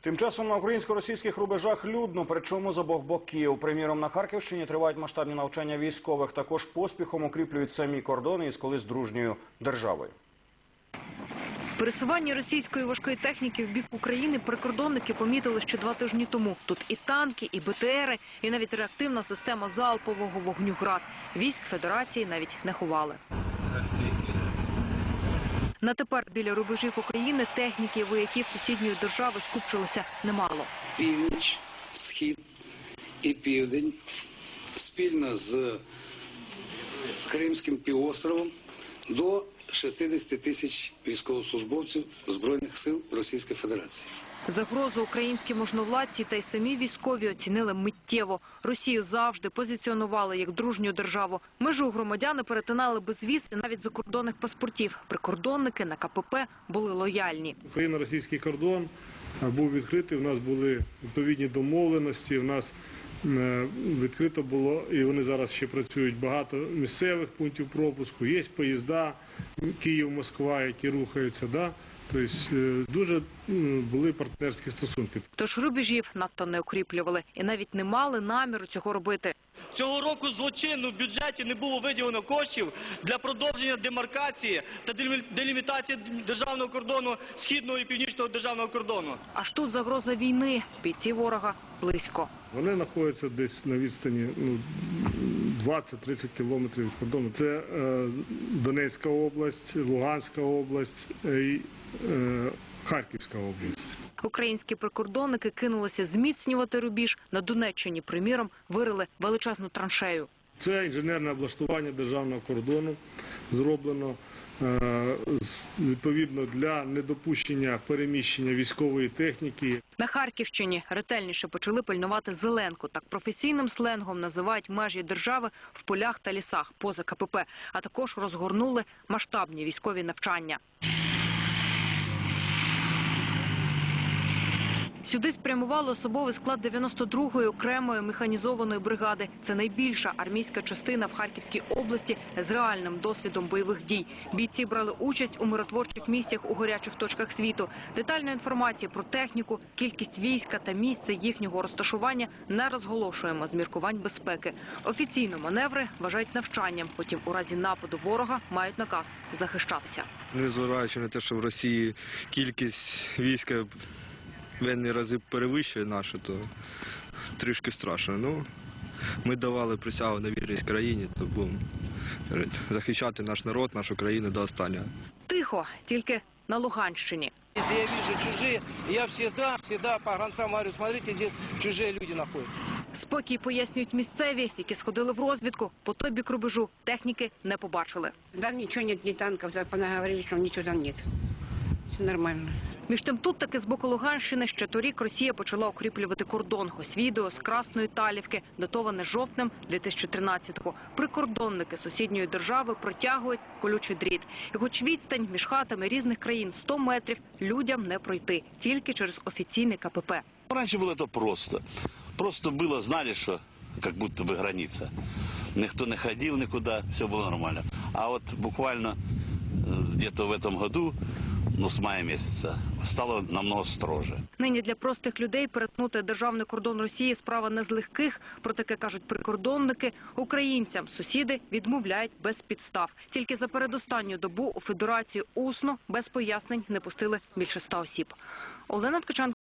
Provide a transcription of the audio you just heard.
Тим часом на українсько-російських рубежах людно, причому з обох боків. Приміром, на Харківщині тривають масштабні навчання військових. Також поспіхом укріплюють самі кордони із колись дружньою державою. Пересування російської важкої техніки в бік України прикордонники помітили ще два тижні тому. Тут і танки, і БТРи, і навіть реактивна система залпового вогню «Град». Військ Федерації навіть не ховали. На тепер біля рубежів України техніки вояків сусідньої держави скупчилося немало. північ, схід і південь спільно з Кримським півостровом до 60 тисяч військовослужбовців Збройних сил Російської Федерації. Загрозу українські можновладці та й самі військові оцінили миттєво. Росію завжди позиціонували як дружню державу. Межу громадяни перетинали без віз і навіть закордонних паспортів. Прикордонники на КПП були лояльні. Україно-російський кордон був відкритий. У нас були відповідні домовленості. У нас е, відкрито було, і вони зараз ще працюють багато місцевих пунктів пропуску. Є поїзда Київ-Москва, які рухаються. Да? Тобто е, дуже були партнерські стосунки. Тож рубежів надто не укріплювали і навіть не мали наміру цього робити. Цього року злочинно в бюджеті не було виділено коштів для продовження демаркації та делімі- делімітації державного кордону східного і північного державного кордону. Аж тут загроза війни. Бійці ворога близько. Вони знаходяться десь на відстані ну, 20-30 кілометрів від кордону. Це е, Донецька область, Луганська область е, і е, Харківська область. Українські прикордонники кинулися зміцнювати рубіж. На Донеччині, приміром, вирили величезну траншею. Це інженерне облаштування державного кордону зроблено е, відповідно для недопущення переміщення військової техніки. На Харківщині ретельніше почали пильнувати зеленку. Так професійним сленгом називають межі держави в полях та лісах поза КПП, а також розгорнули масштабні військові навчання. Сюди спрямували особовий склад 92-ї окремої механізованої бригади. Це найбільша армійська частина в Харківській області з реальним досвідом бойових дій. Бійці брали участь у миротворчих місіях у гарячих точках світу. Детальної інформації про техніку, кількість війська та місце їхнього розташування не розголошуємо з міркувань безпеки. Офіційно маневри вважають навчанням. Потім у разі нападу ворога мають наказ захищатися. незважаючи на те, що в Росії кількість війська в енні рази перевищує нашу, то трішки страшно. Ну, ми давали присягу на вірність країні, то будемо захищати наш народ, нашу країну до останнього. Тихо, тільки на Луганщині. Если я вижу чужие, я всегда, всегда по гранцам говорю, смотрите, здесь чужие люди находятся. Спокій пояснюють місцеві, які сходили в розвідку. По той бік рубежу техніки не побачили. Там ничего нет, ни танков, Запана говорили, что ничего там нет Все нормально. Між тим тут таки з боку Луганщини ще торік Росія почала укріплювати кордон. Ось відео з Красної Талівки, датоване жовтнем 2013-го. Прикордонники сусідньої держави протягують колючий дріт. І хоч відстань між хатами різних країн 100 метрів, людям не пройти. Тільки через офіційний КПП. Раньше было это просто. Просто было, знали, что как будто бы граница. Никто не ходил никуда, все было нормально. А вот буквально э, где-то в этом году, ну, з мая місяця стало намного строже. Нині для простих людей перетнути державний кордон Росії справа не з легких. Про таке кажуть прикордонники. Українцям сусіди відмовляють без підстав. Тільки за передостанню добу у федерацію усно без пояснень не пустили більше ста осіб. Олена Ткаченко.